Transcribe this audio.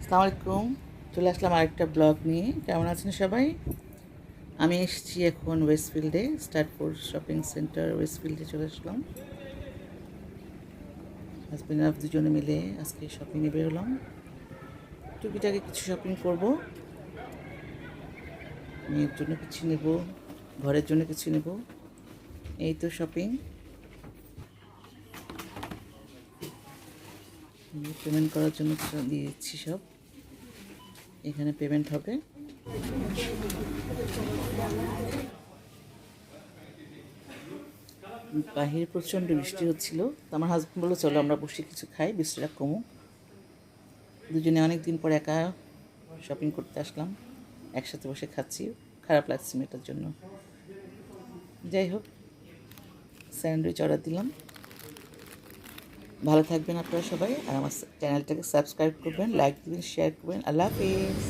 আসসালামু আলাইকুম। চলে আসলাম আরেকটা ব্লগ নিয়ে। কেমন আছেন সবাই? আমি এসেছি এখন ওয়েস্টফিল্ডে স্টার্টফোর্ড শপিং সেন্টার ওয়েস্টফিল্ডে চলে আসলাম। হাজব্যান্ড আর দুজনে মিলে আজকে শপিংয়ে বেরোলাম। টুকিটাকে কিছু শপিং করব। মেয়ের জন্য কিছু নেব, ঘরের জন্য কিছু নেব। এই তো শপিং পেমেন্ট করার জন্য দিয়ে দিচ্ছি সব। এখানে পেমেন্ট হবে। বাহিরে প্রচণ্ড বৃষ্টি হচ্ছিল। তো আমার হাজব্যান্ড বলল, চলো আমরা বসে কিছু খাই, বৃষ্টিটা কমুক। দুজনে অনেক দিন পর একা শপিং করতে আসলাম। একসাথে বসে খাচ্ছি। খারাপ লাগছে মেয়েটার জন্য। যাই হোক, স্যান্ডউইচ অর্ডার দিলাম। ভালো থাকবেন আপনারা সবাই, আর আমার চ্যানেলটাকে সাবস্ক্রাইব করবেন, লাইক দিবেন শেয়ার করবেন। আল্লাহ হাফিজ।